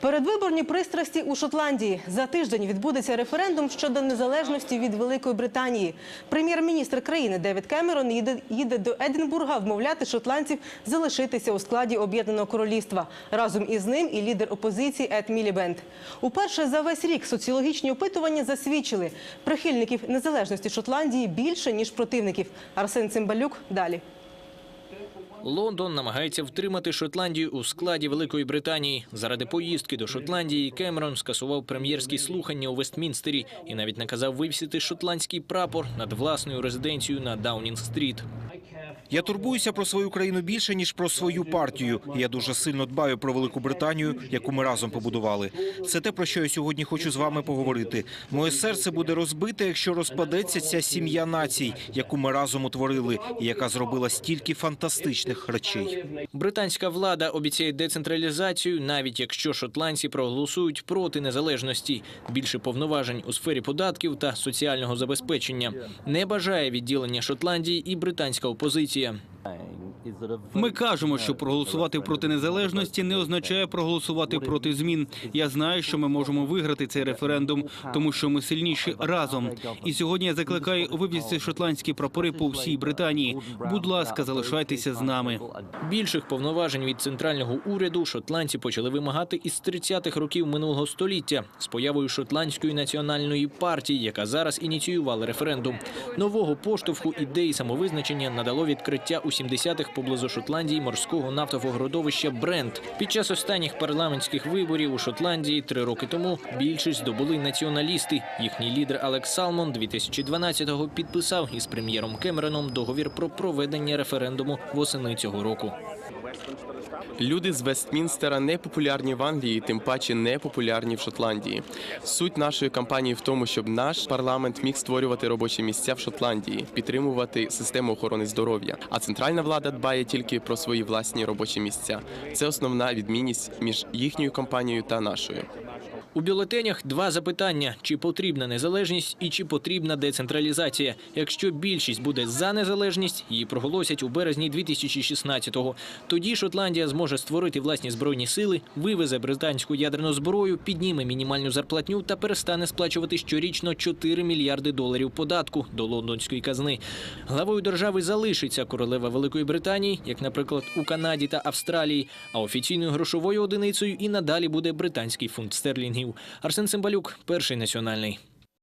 Передвиборні пристрасті у Шотландії за тиждень відбудеться референдум щодо незалежності від Великої Британії. Прем'єр-міністр країни Девід Кемерон їде, їде до Единбурга вмовляти шотландців залишитися у складі об'єднаного королівства. Разом із ним і лідер опозиції Ед Мілібенд. Уперше за весь рік соціологічні опитування засвідчили прихильників незалежності Шотландії більше ніж противників. Арсен Цимбалюк далі. Лондон намагається втримати Шотландію у складі Великої Британії. Заради поїздки до Шотландії Кемерон скасував прем'єрські слухання у Вестмінстері і навіть наказав вивісити шотландський прапор над власною резиденцією на Даунінг-стріт. Я турбуюся про свою країну більше ніж про свою партію. Я дуже сильно дбаю про Велику Британію, яку ми разом побудували. Це те, про що я сьогодні хочу з вами поговорити. Моє серце буде розбите, якщо розпадеться ця сім'я націй, яку ми разом утворили, і яка зробила стільки фантастичних речей. Британська влада обіцяє децентралізацію, навіть якщо шотландці проголосують проти незалежності, більше повноважень у сфері податків та соціального забезпечення. Не бажає відділення Шотландії і британська опозиція. you. Dang. Ми кажемо, що проголосувати проти незалежності не означає проголосувати проти змін. Я знаю, що ми можемо виграти цей референдум, тому що ми сильніші разом. І сьогодні я закликаю вивести шотландські прапори по всій Британії. Будь ласка, залишайтеся з нами. Більших повноважень від центрального уряду шотландці почали вимагати із 30-х років минулого століття з появою шотландської національної партії, яка зараз ініціювала референдум. Нового поштовху ідеї самовизначення надало відкриття у 70-х поблизу Шотландії морського нафтового родовища Брент. Під час останніх парламентських виборів у Шотландії три роки тому більшість здобули націоналісти. Їхній лідер Алекс Салмон 2012-го підписав із прем'єром Кемероном договір про проведення референдуму восени цього року. Люди з Вестмінстера не популярні в Англії, тим паче не популярні в Шотландії. Суть нашої кампанії в тому, щоб наш парламент міг створювати робочі місця в Шотландії, підтримувати систему охорони здоров'я. А центральна влада дбає тільки про свої власні робочі місця. Це основна відмінність між їхньою кампанією та нашою. У бюлетенях два запитання: чи потрібна незалежність і чи потрібна децентралізація. Якщо більшість буде за незалежність, її проголосять у березні 2016-го. Тоді Шотландія зможе створити власні збройні сили, вивезе британську ядерну зброю, підніме мінімальну зарплатню та перестане сплачувати щорічно 4 мільярди доларів податку до лондонської казни. Главою держави залишиться королева Великої Британії, як, наприклад, у Канаді та Австралії. А офіційною грошовою одиницею і надалі буде британський фунт стерлінгів. Арсен Цимбалюк, перший національний.